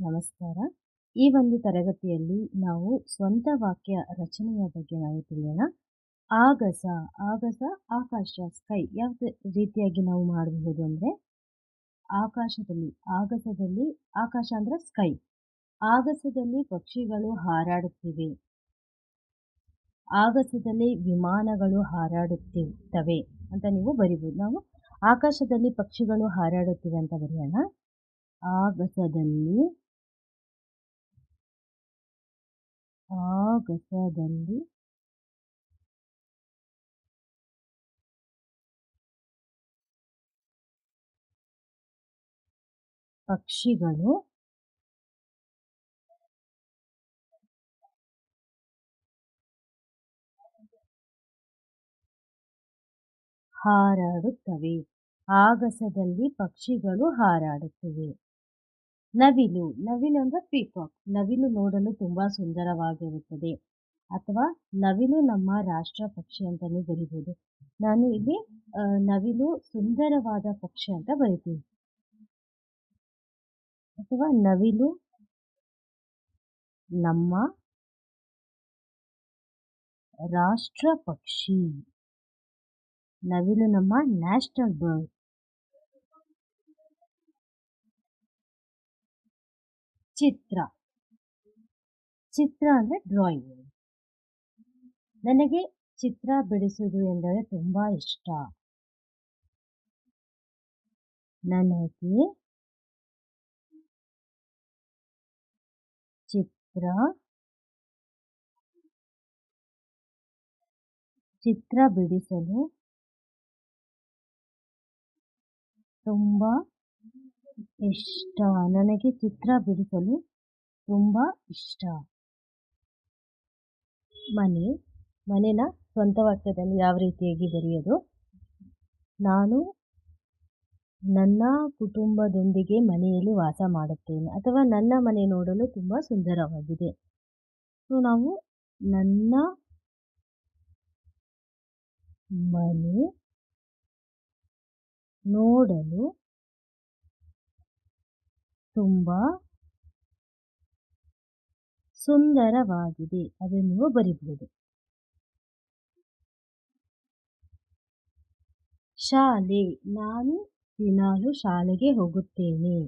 ನಮಸ್ಕಾರ. ಈ ಒಂದು ತರಗತಿಯಲ್ಲಿ ನಾವು ಸ್ವಂತ ವಾಕ್ಯ ರಚನೆಯ ಬಗ್ಗೆ ನಾವು ತಿಳಿಯೋಣ. ಆಗಸ ಆಗಸ, ಆಕಾಶ, ಸ್ಕೈ ಯಾವ ರೀತಿಯಾಗಿ ನಾವು ಮಾಡಬಹುದು ಅಂದರೆ? ಆಕಾಶದಲ್ಲಿ, ಆಗಸದಲ್ಲಿ ಆಕಾಶ ಅಂದರೆ ಸ್ಕೈ. ಆಗಸದಲ್ಲಿ ಪಕ್ಷಿಗಳು ಹಾರಾಡುತ್ತಿವೆ. ಆಗಸದಲ್ಲಿ ವಿಮಾನಗಳು ಹಾರಾಡುತ್ತಿರ್ತವೆ ಅಂತ ನೀವು ಬರಿಬೋದು ನಾವು ಆಕಾಶದಲ್ಲಿ ಪಕ್ಷಿಗಳು ಹಾರಾಡುತ್ತಿವೆ ಅಂತ ಬರೆಯೋಣ. ಆಗಸದಲ್ಲಿ ಆಗಸದಲ್ಲಿ ಪಕ್ಷಿಗಳು ಹಾರಾಡುತ್ತವೆ. ಆಗಸದಲ್ಲಿ ಪಕ್ಷಿಗಳು ಹಾರಾಡುತ್ತಿವೆ. ನವಿಲು ನವಿಲು ಅಂದರೆ ಪೀಕಾಕ್ ನವಿಲು ನೋಡಲು ತುಂಬ ಸುಂದರವಾಗಿರುತ್ತದೆ. ಅಥವಾ ನವಿಲು ನಮ್ಮ ರಾಷ್ಟ್ರ ಪಕ್ಷಿ ಅಂತಲೂ ಬರಿಬೋದು ನಾನು ಇಲ್ಲಿ ನವಿಲು ಸುಂದರವಾದ ಪಕ್ಷಿ ಅಂತ ಬರಿತೀನಿ. ಅಥವಾ ನವಿಲು ನಮ್ಮ ರಾಷ್ಟ್ರ ಪಕ್ಷಿ. ನವಿಲು ನಮ್ಮ ನ್ಯಾಷನಲ್ ಬರ್ಡ್ ಚಿತ್ರ. ಚಿತ್ರ ಅಂದರೆ ಡ್ರಾಯಿಂಗ್ ನನಗೆ ಚಿತ್ರ ಬಿಡಿಸುವುದು ಎಂದರೆ ತುಂಬ ಇಷ್ಟ. ನನಗೆ ಚಿತ್ರ ಚಿತ್ರ ಬಿಡಿಸಲು ತುಂಬ ಇಷ್ಟ. ನನಗೆ ಚಿತ್ರ ಬಿಡಿಸಲು ತುಂಬ ಇಷ್ಟ. ಮನೆ, ಮನೆನ ಸ್ವಂತ ವಾಕ್ಯದಲ್ಲಿ ಯಾವ ರೀತಿಯಾಗಿ ಬರೆಯೋದು? ನಾನು ನನ್ನ ಕುಟುಂಬದೊಂದಿಗೆ ಮನೆಯಲ್ಲಿ ವಾಸ ಮಾಡುತ್ತೇನೆ. ಅಥವಾ ನನ್ನ ಮನೆ ನೋಡಲು ತುಂಬ ಸುಂದರವಾಗಿದೆ. ಸೊ ನಾವು ನನ್ನ ಮನೆ ನೋಡಲು ತುಂಬ ಸುಂದರವಾಗಿದೆ. ಅದನ್ನು ನೀವು ಬರಿಬಹುದು. ಶಾಲೆ. ನಾನು ದಿನಾಲು ಶಾಲೆಗೆ ಹೋಗುತ್ತೇನೆ.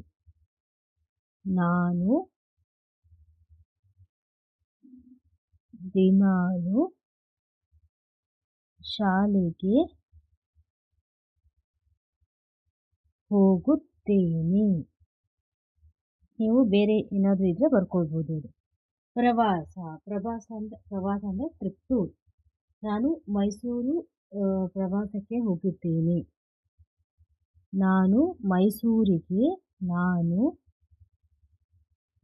ನಾನು ದಿನಾಲು ಶಾಲೆಗೆ ಹೋಗುತ್ತೇನೆ. ನೀವು ಬೇರೆ ಏನಾದರೂ ಇದ್ದರೆ ಬರ್ಕೊಳ್ಬೋದು ಪ್ರವಾಸ ಪ್ರವಾಸ ಅಂದರೆ ಪ್ರವಾಸ ಅಂದರೆ ಟ್ರಿಪ್ ಟೂರ್ ನಾನು ಮೈಸೂರು ಪ್ರವಾಸಕ್ಕೆ ಹೋಗಿದ್ದೇನೆ ನಾನು ಮೈಸೂರಿಗೆ, ನಾನು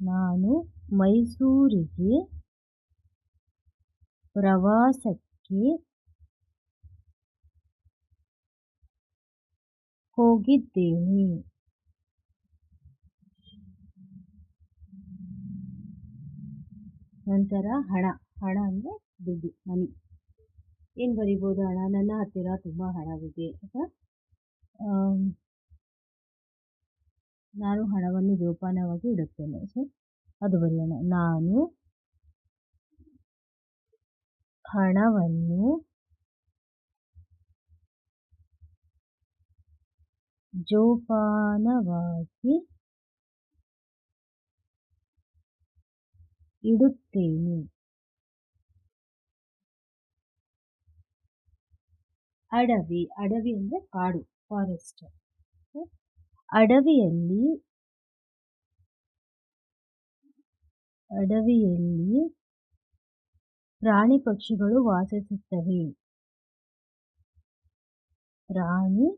ನಾನು ಮೈಸೂರಿಗೆ ಪ್ರವಾಸಕ್ಕೆ ಹೋಗಿದ್ದೇನೆ. ನಂತರ ಹಣ. ಹಣ ಅಂದರೆ ದುಡ್ಡು, ಮನಿ. ಏನು ಬರಿಬೋದು ಹಣ ನನ್ನ ಹತ್ತಿರ ತುಂಬ ಹಣವಿದೆ. ಅಥವಾ ನಾನು ಹಣವನ್ನು ಜೋಪಾನವಾಗಿ ಇಡುತ್ತೇನೆ. ಸೊ ಅದು ಬರೆಯೋಣ ನಾನು ಹಣವನ್ನು ಜೋಪಾನವಾಗಿ ಇಡುತ್ತೇನೆ. ಅಡವಿ ಅಡವಿ ಅಂದರೆ ಕಾಡು ಫಾರೆಸ್ಟ್ ಅಡವಿಯಲ್ಲಿ ಅಡವಿಯಲ್ಲಿ ಪ್ರಾಣಿ ಪಕ್ಷಿಗಳು ವಾಸಿಸುತ್ತವೆ. ಪ್ರಾಣಿ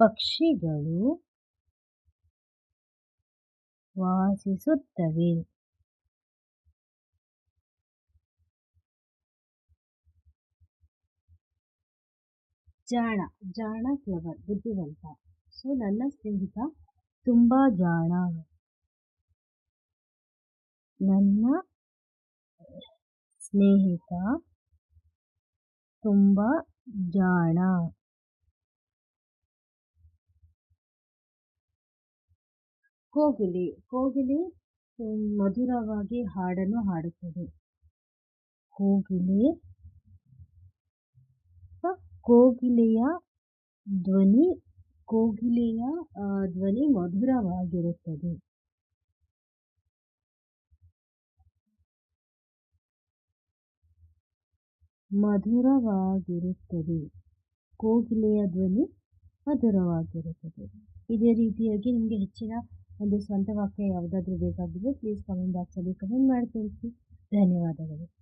ಪಕ್ಷಿಗಳು ವಾಸಿಸುತ್ತವೆ. ಜಾಣ ಜಾಣ ಕ್ಲವರ್ ಬುದ್ಧಿವಂತ. ಸೊ ನನ್ನ ಸ್ನೇಹಿತ ತುಂಬಾ ಜಾಣ. ನನ್ನ ಸ್ನೇಹಿತ ತುಂಬಾ ಜಾಣ. ಕೋಗಿಲೆ. ಕೋಗಿಲೆ ಮಧುರವಾಗಿ ಹಾಡನ್ನು ಹಾಡುತ್ತದೆ. ಕೋಗಿಲೆ ಕೋಗಿಲೆಯ ಧ್ವನಿ ಕೋಗಿಲೆಯ ಧ್ವನಿ ಮಧುರವಾಗಿರುತ್ತದೆ. ಮಧುರವಾಗಿರುತ್ತದೆ. ಕೋಗಿಲೆಯ ಧ್ವನಿ ಮಧುರವಾಗಿರುತ್ತದೆ. ಇದೇ ರೀತಿಯಾಗಿ ನಿಮಗೆ ಹೆಚ್ಚಿನ ಒಂದು ಸ್ವಂತ ವಾಕ್ಯ ಯಾವುದಾದ್ರೂ ಬೇಕಾಗಿದ್ದರೆ ಪ್ಲೀಸ್ ಕಮೆಂಟ್ ಬಾಕ್ಸಲ್ಲಿ ಕಮೆಂಟ್ ಮಾಡಿ ತಿಳಿಸಿ ಧನ್ಯವಾದಗಳು.